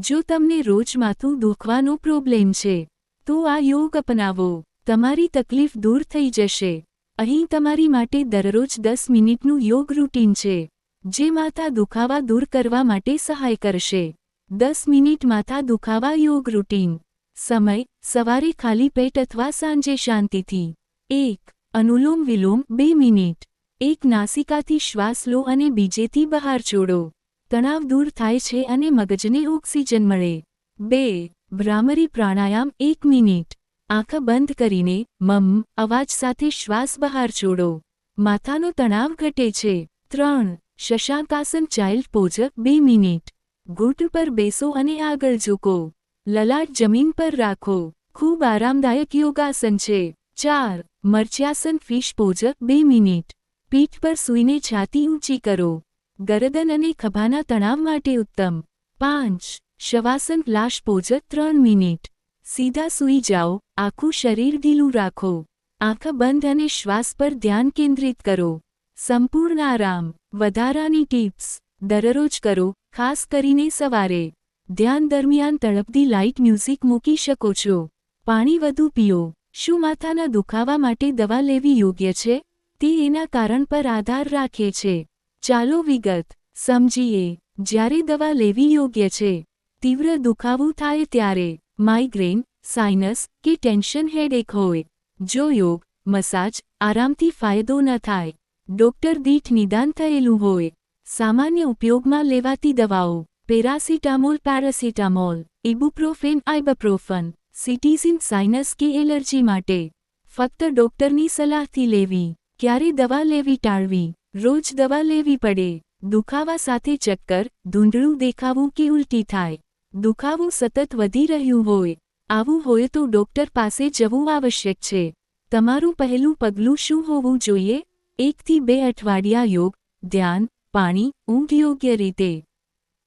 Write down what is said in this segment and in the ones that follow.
જો તમને રોજ માથું દુખવાનો પ્રોબ્લેમ છે, તો આ યોગ અપનાવો. તમારી તકલીફ દૂર થઈ જશે. અહીં તમારી માટે દરરોજ દસ મિનિટનું યોગ રૂટીન છે, જે માથા દુખાવા દૂર કરવા માટે સહાય કરશે. દસ મિનિટ માથા દુખાવા યોગ રૂટીન. સમય, સવારે ખાલી પેટ અથવા સાંજે શાંતિથી. એક, અનુલોમ વિલોમ બે મિનિટ. એક નાસિકાથી શ્વાસ લો અને બીજેથી બહાર છોડો. તણાવ દૂર થાય છે અને મગજને ઓક્સિજન મળે. બે, ભ્રામરી પ્રાણાયામ એક મિનિટ. આંખ બંધ કરીને મમ, અવાજ સાથે શ્વાસ બહાર છોડો. માથાનો તણાવ ઘટે છે. ત્રણ, શશાંકાસન ચાઇલ્ડ પોઝ, બે મિનિટ. ઘૂંટ પર બેસો અને આગળ ઝૂકો. લલાટ જમીન પર રાખો. ખૂબ આરામદાયક યોગાસન છે. ચાર મરચ્યાસન ફિશ પોઝ, બે મિનિટ. પીઠ પર સૂઈને છાતી ઊંચી કરો. ગરદન અને ખભાના તણાવ માટે ઉત્તમ. પાંચ. શવાસન લાશ પોઝ ત્રણ મિનિટ. સીધા સૂઈ જાઓ. આખું શરીર ઢીલું રાખો. આંખ બંધ અને શ્વાસ પર ધ્યાન કેન્દ્રિત કરો. સંપૂર્ણ આરામ. વધારાની ટિપ્સ. દરરોજ કરો, ખાસ કરીને સવારે. ધ્યાન દરમિયાન તળપદી લાઇટ મ્યુઝિક મૂકી શકો છો. પાણી વધુ પીઓ. શું માથાના દુખાવા માટે દવા લેવી યોગ્ય છે? તે એના કારણ પર આધાર રાખે છે. ચાલો વિગત સમજીએ. જ્યારે દવા લેવી યોગ્ય છે, તીવ્ર દુખાવું થાય ત્યારે માઇગ્રેન સાઇનસ કે ટેન્શન હેડેક હોય. જો યોગ મસાજ આરામથી ફાયદો ન થાય. ડોક્ટર દીઠ નિદાન થયેલું હોય. સામાન્ય ઉપયોગમાં લેવાતી દવાઓ, paracetamol paracetamol ibuprofen ibuprofen cetirizine sinus કે એલર્જી માટે. ફક્ત ડોક્ટરની સલાહથી લેવી, ક્યારે દવા લેવી ટાળવી? રોજ દવા લેવી પડે. દુખાવા સાથે ચક્કર, ધૂંધળું દેખાવું કે ઉલટી થાય. દુખાવું સતત વધી રહ્યું હોય. આવું હોય તો ડોક્ટર પાસે જવું આવશ્યક છે. તમારું પહેલું પગલું શું હોવું જોઈએ? એકથી બે અઠવાડિયા યોગ, ધ્યાન, પાણી, ઊંઘ યોગ્ય રીતે.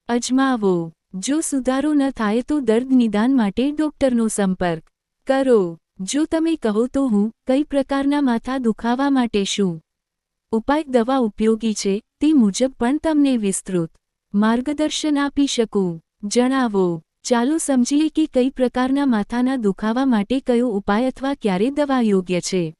અજમાવો. જો સુધારો ન થાય તો દર્દ નિદાન માટે ડોક્ટરનો સંપર્ક કરો. જો તમે કહો તો હું કઈ પ્રકારના માથા દુખાવા માટે શું? ઉપાય દવા ઉપયોગી છે, તે મુજબ પણ તમને વિસ્તૃત માર્ગદર્શન આપી શકું. જણાવો, ચાલો સમજીએ કે કઈ પ્રકારના માથાના દુખાવા માટે કયો ઉપાય અથવા ક્યારે દવા યોગ્ય છે.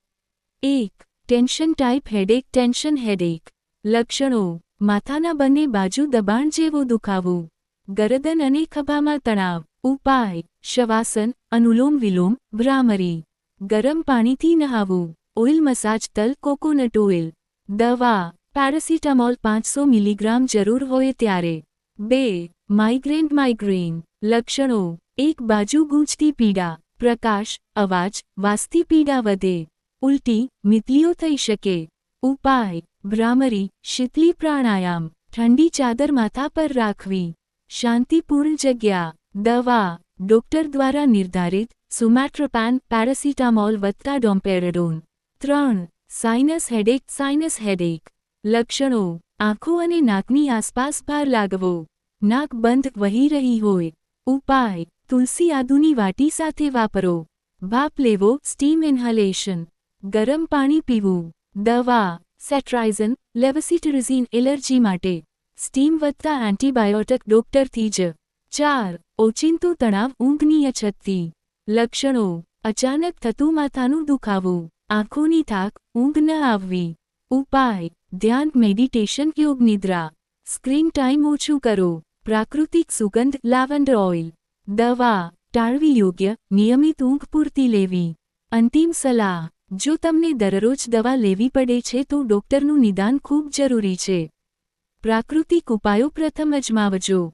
એક, tension type headache, tension headache. લક્ષણો, માથાના બંને બાજુ દબાણ જેવો દુખાવું. ગરદન અને ખભામાં તણાવ. ઉપાય, શવાસન, અનુલોમ વિલોમ, ભ્રામરી. ગરમ પાણીથી નહાવું. ઓઇલ મસાજ તલ, કોકોનટ ઓઇલ. દવા, પેરાસિટામોલ પાંચસો મિલીગ્રામ જરૂર હોય ત્યારે. બે માઇગ્રેન માઇગ્રેન લક્ષણો. એક, બાજુ ગૂંચતી પીડા, પ્રકાશ, અવાજ, વાસ્તી પીડા વધે. ઉલટી, મિતલીઓ થઈ શકે. ઉપાય, ભ્રામરી, શીતલી પ્રાણાયામ, ઠંડી ચાદર માથા પર રાખવી. શાંતિપૂર્ણ જગ્યા. દવા, ડોક્ટર દ્વારા નિર્ધારિત, સુમેટ્રોપાન, પેરાસિટામોલ વત્તા ડોમ્પેરેડોન. ત્રણ સાઇનસ હેડેક સાઇનસ હેડેક લક્ષણો. આંખો અને નાકની આસપાસ ભાર લાગવો. નાક બંધ વહી રહી હોય. ઉપાય. તુલસી આદુની વાટી સાથે વાપરો. ભાપ લેવો સ્ટીમ ઇન્હાલેશન ગરમ પાણી પીવું. દવા. સેટ્રાઇઝન લેવસિટરિઝિન એલર્જી માટે. સ્ટીમ વધતા એન્ટીબાયોટિક ડોક્ટરથી જ. ચાર. ઓચિંતું તણાવ ઊંઘની અછતથી. લક્ષણો. અચાનક થતું માથાનું દુખાવું. આંખોની થાક ઊંઘ ન આવવી, ઉપાય, ધ્યાન મેડિટેશન યોગ, નિદ્રા. સ્ક્રીન ટાઈમ ઓછું કરો. પ્રાકૃતિક સુગંધ લાવન્ડર ઓઇલ દવા, ટાળવી યોગ્ય, નિયમિત ઊંઘ પૂરતી લેવી. અંતિમ સલાહ, જો તમને દરરોજ દવા લેવી પડે છે તો ડોક્ટરનું નિદાન ખૂબ જરૂરી છે. પ્રાકૃતિક ઉપાયો પ્રથમ અજમાવજો.